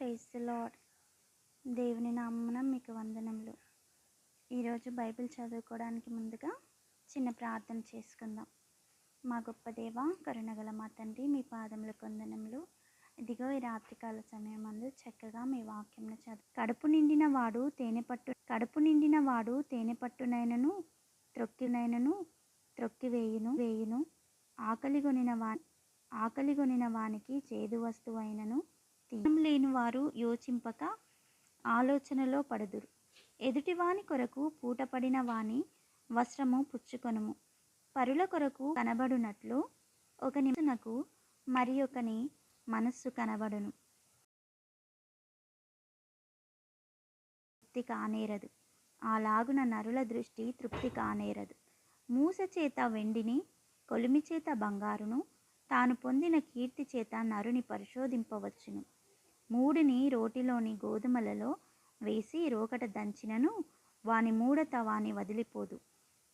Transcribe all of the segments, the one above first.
Praise lord దేవుని నామన మీకు వందనములు. ఈరోజు బైబిల్ చదువుకోవడానికి ముందుగా చిన్న ప్రార్థన చేసుకుందాం. మా గొప్ప దేవ కరుణగల మా తండ్రి మీ పాదముల కొందనములు ఇదిగో ఈ రాత్రికాల సమయం అందు చక్కగా మీ వాక్యంను చదువు. కడుపు నిండిన వాడు తేనె పట్టు కడుపు నిండిన వాడు తేనె పట్టునైనను త్రొక్కినైనను త్రొక్కి వేయును. వేయును ఆకలి కొనిన వా ఆకలి కొనిన వానికి చేదు వస్తువైనను తీరం లేని వారు యోచింపక ఆలోచనలో పడదురు. ఎదుటివాని కొరకు పూటపడిన వాని వస్త్రము పుచ్చుకొనుము. పరుల కొరకు కనబడునట్లు ఒక నిమిషనకు మరి ఒకని మనస్సు కనబడును. తృప్తి కానేరదు. అలాగున నరుల దృష్టి తృప్తి కానేరదు. మూస చేత వెండిని కొలిమి చేత బంగారును తాను పొందిన కీర్తి చేత నరుని పరిశోధింపవచ్చును. మూడిని రోటిలోని గోధుమలలో వేసి రోకట దంచినను వాని మూడత వాని వదిలిపోదు.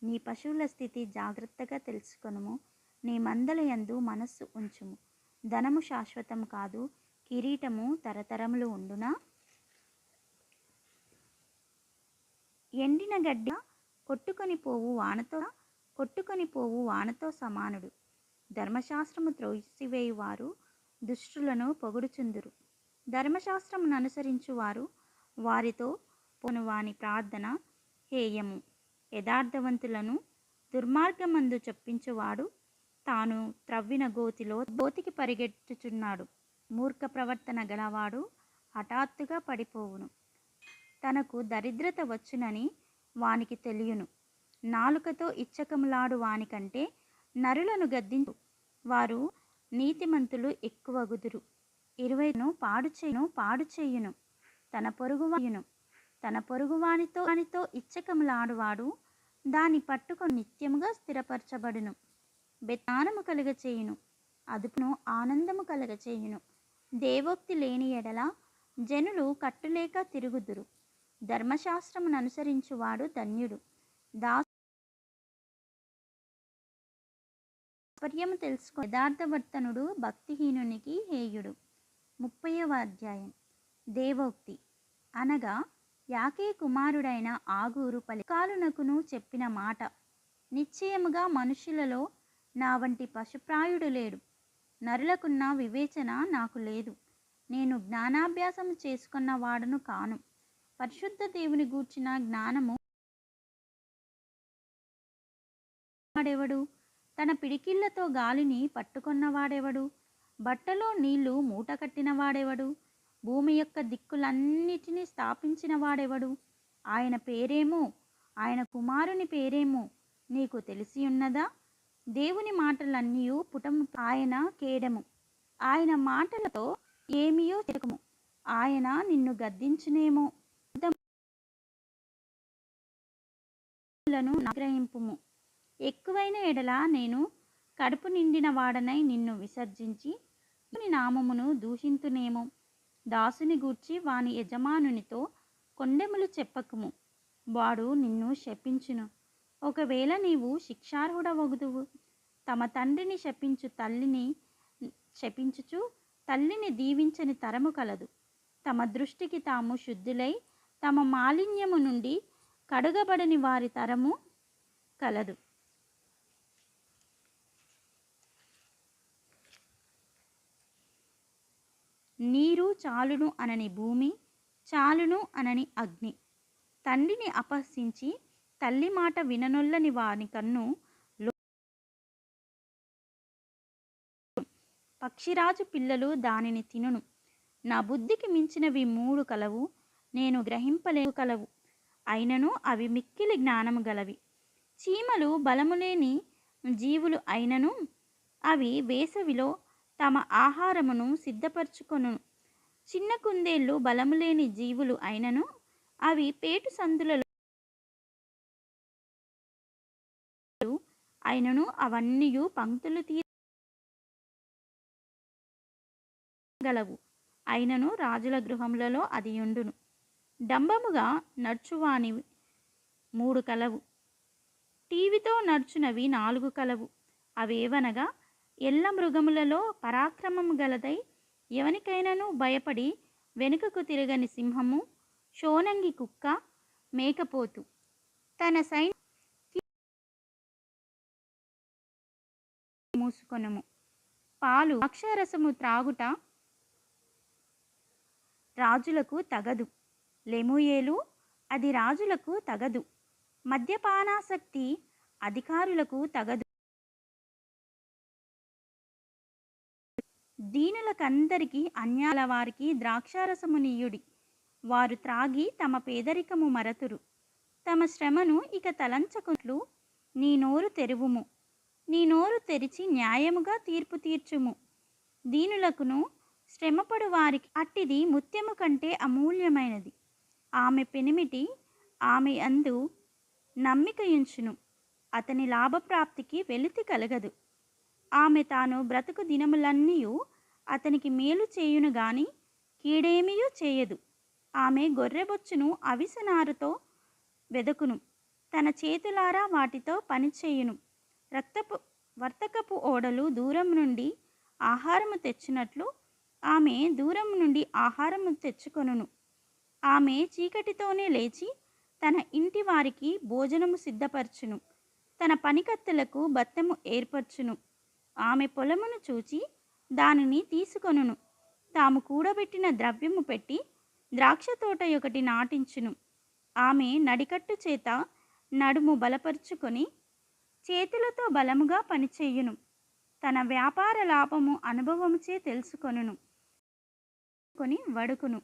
నీ పశువుల స్థితి జాగ్రత్తగా తెలుసుకొనుము. నీ మందల యందు మనస్సు ఉంచుము. ధనము శాశ్వతం కాదు కిరీటము తరతరములు ఉండునా? ఎండిన గడ్డ కొట్టుకొని పోవు వానతో కొట్టుకొని పోవు వానతో సమానుడు. ధర్మశాస్త్రము త్రోసివేయువారు దుష్టులను పొగుడుచుందురు. ధర్మశాస్త్రమును అనుసరించువారు. వారితో పోను వాని ప్రార్థన హేయము. యథార్థవంతులను దుర్మార్గమందు చొప్పించువాడు. తాను త్రవ్విన గోతిలో గోతికి పరిగెట్టుచున్నాడు మూర్ఖ ప్రవర్తన గలవాడు హఠాత్తుగా పడిపోవును. తనకు దరిద్రత వచ్చునని వానికి తెలియను. నాలుకతో ఇచ్చకములాడు వానికంటే నరులను గద్దించు. వారు నీతిమంతులు ఎక్కువగుదురు. ఇరవైను పాడు చేయును పాడు చేయును. తన పొరుగువాయును తన పొరుగువానితో వానితో ఇచ్చకములాడువాడు. దాని పట్టుకొని నిత్యముగా స్థిరపరచబడును. బెత్తానము కలుగ చేయును. అదుపును ఆనందము కలుగ చేయును. దేవోక్తి లేని ఎడల జనులు కట్టులేక తిరుగుదురు. ధర్మశాస్త్రమును అనుసరించువాడు ధన్యుడు. దాపర్యము తాత్పర్యము తెలుసుకో యథార్థవర్తనుడు భక్తిహీనునికి హేయుడు. ముప్పైవ అధ్యాయం. దేవోక్తి. అనగా యాకే కుమారుడైన ఆగూరు పలికాలునకును చెప్పిన మాట. నిశ్చయముగా మనుషులలో నా వంటి పశుప్రాయుడు లేడు. నరులకున్న వివేచన నాకు లేదు. నేను జ్ఞానాభ్యాసము చేసుకున్న వాడను కాను. పరిశుద్ధ దేవుని గూర్చిన జ్ఞానము వాడెవడు? తన పిడికిళ్ళతో గాలిని పట్టుకొన్నవాడెవడు? బట్టలో నీళ్ళు మూట కట్టినవాడెవడు భూమి యొక్క దిక్కులన్నిటినీ స్థాపించిన వాడెవడు? ఆయన పేరేమో? ఆయన కుమారుని పేరేమో? నీకు తెలిసి ఉన్నదా? దేవుని మాటలన్నీ పుటము ఆయన కేడము. ఆయన మాటలతో ఏమియో తిరగము ఆయన నిన్ను గద్దించునేమో? లను ఆగ్రహింపుము. ఎక్కువైన ఎడల నేను కడుపు నిండిన వాడనై నిన్ను విసర్జించి నీ నామమును దూషింతునేమో. దాసుని గూర్చి వాని యజమానునితో కొండెములు చెప్పకుము. వాడు నిన్ను శపించును. ఒకవేళ నీవు శిక్షార్హుడవగుదువు తమ తండ్రిని శపించు తల్లిని శపించుచు తల్లిని దీవించని తరము కలదు. తమ దృష్టికి తాము శుద్ధులై తమ మాలిన్యము నుండి కడుగబడని వారి తరము కలదు. నీరు చాలును అనని భూమి చాలును అనని అగ్ని. తండ్రిని అపహసించి తల్లి మాట విననొల్లని వాని కన్ను పక్షిరాజు పిల్లలు దానిని తినును. నా బుద్ధికి మించినవి మూడు కలవు నేను గ్రహింపలేవు కలవు. అయినను అవి మిక్కిలి జ్ఞానము గలవి. చీమలు బలములేని జీవులు అయినను అవి వేసవిలో తమ ఆహారమును సిద్ధపరచుకొను. చిన్న కుందేళ్ళు బలము లేని జీవులు అయినను అవి పేటు సందులలో అయినను అవన్నీ పంక్తులు తీరగలవు అయినను రాజుల గృహములలో అది ఉండును డంబముగా నడుచువాని మూడు కలవు. టీవీతో నడుచునవి నాలుగు కలవు. అవేవనగా ఎల్ల మృగములలో పరాక్రమము గలదై ఎవనికైనాను భయపడి వెనుకకు తిరగని సింహము షోనంగి కుక్క మేకపోతు. తన సైన్ మూసుకొనము. పాలు అక్షరసము త్రాగుట రాజులకు తగదు. లెముయేలు అది రాజులకు తగదు. మద్యపానాసక్తి అధికారులకు తగదు. దీనులకందరికీ అన్యాల వారికి ద్రాక్షారసము నీయుడి వారు త్రాగి తమ పేదరికము మరతురు. తమ శ్రమను ఇక తలంచకుట్లు నీ నోరు తెరువుము. నీ నోరు తెరిచి న్యాయముగా తీర్పు తీర్చుము. దీనులకును శ్రమపడు వారికి అట్టిది ముత్యము కంటే అమూల్యమైనది. ఆమె పెనిమిటి ఆమె అందు నమ్మికయుంచును. అతని లాభప్రాప్తికి వెలితి కలగదు. ఆమె తాను బ్రతుకు దినములన్నీ అతనికి మేలు చేయును గాని కీడేమియూ చేయదు. ఆమె గొర్రెబొచ్చును అవిసనారుతో వెదకును. తన చేతులారా వాటితో పనిచేయును. రక్తపు వర్తకపు ఓడలు దూరం నుండి ఆహారము తెచ్చినట్లు ఆమె దూరం నుండి ఆహారము తెచ్చుకొనును. ఆమె చీకటితోనే లేచి తన ఇంటి వారికి భోజనము సిద్ధపరచును. తన పనికత్తెలకు బత్తెము ఏర్పరచును. ఆమె పొలమును చూచి దానిని తీసుకొనును. తాము కూడబెట్టిన ద్రవ్యము పెట్టి ద్రాక్ష తోట ఒకటి నాటించును. ఆమె నడికట్టు చేత నడుము బలపరుచుకొని చేతులతో బలముగా పనిచేయును. తన వ్యాపార లాభము అనుభవముచే తెలుసుకొనును. కొని వడుకును.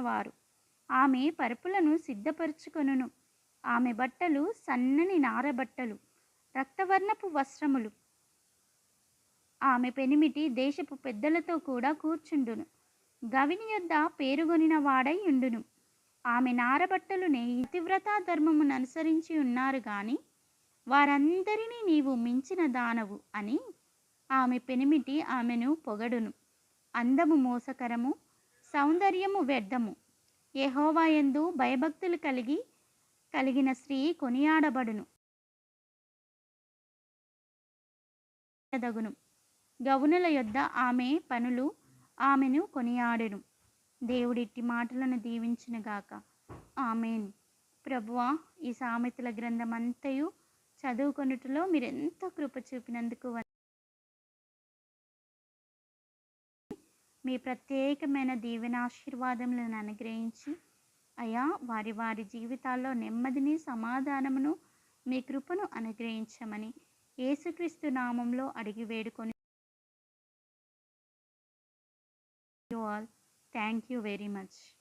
వారు ఆమె పరుపులను సిద్ధపరుచుకొనును. ఆమె బట్టలు సన్నని నారబట్టలు రక్తవర్ణపు వస్త్రములు ఆమె పెనిమిటి దేశపు పెద్దలతో కూడా కూర్చుండును. గవిని యొద్ద పేరుగొనిన వాడై ఉండును. ఆమె నారబట్టలు నేయి ధర్మమును అనుసరించి ఉన్నారు గాని వారందరినీ నీవు మించిన దానవు అని ఆమె పెనిమిటి ఆమెను పొగడును. అందము మోసకరము సౌందర్యము వ్యర్థము. యహోవాయందు భయభక్తులు కలిగి కలిగిన స్త్రీ కొనియాడబడును. దగును గవునుల యొద్ద ఆమె పనులు ఆమెను కొనియాడెను. దేవుడిట్టి మాటలను దీవించినగాక ఆమెన్. ప్రభువా ఈ సామెతల గ్రంథం అంతయు చదువుకొనుటలో మీరు కృప చూపినందుకు మీ ప్రత్యేకమైన దీవెనాశీర్వాదములను అనుగ్రహించి అయా వారి వారి జీవితాల్లో నెమ్మదిని సమాధానమును మీ కృపను అనుగ్రహించమని యేసుక్రీస్తు నామంలో అడిగి వేడుకొని all. Thank you very much.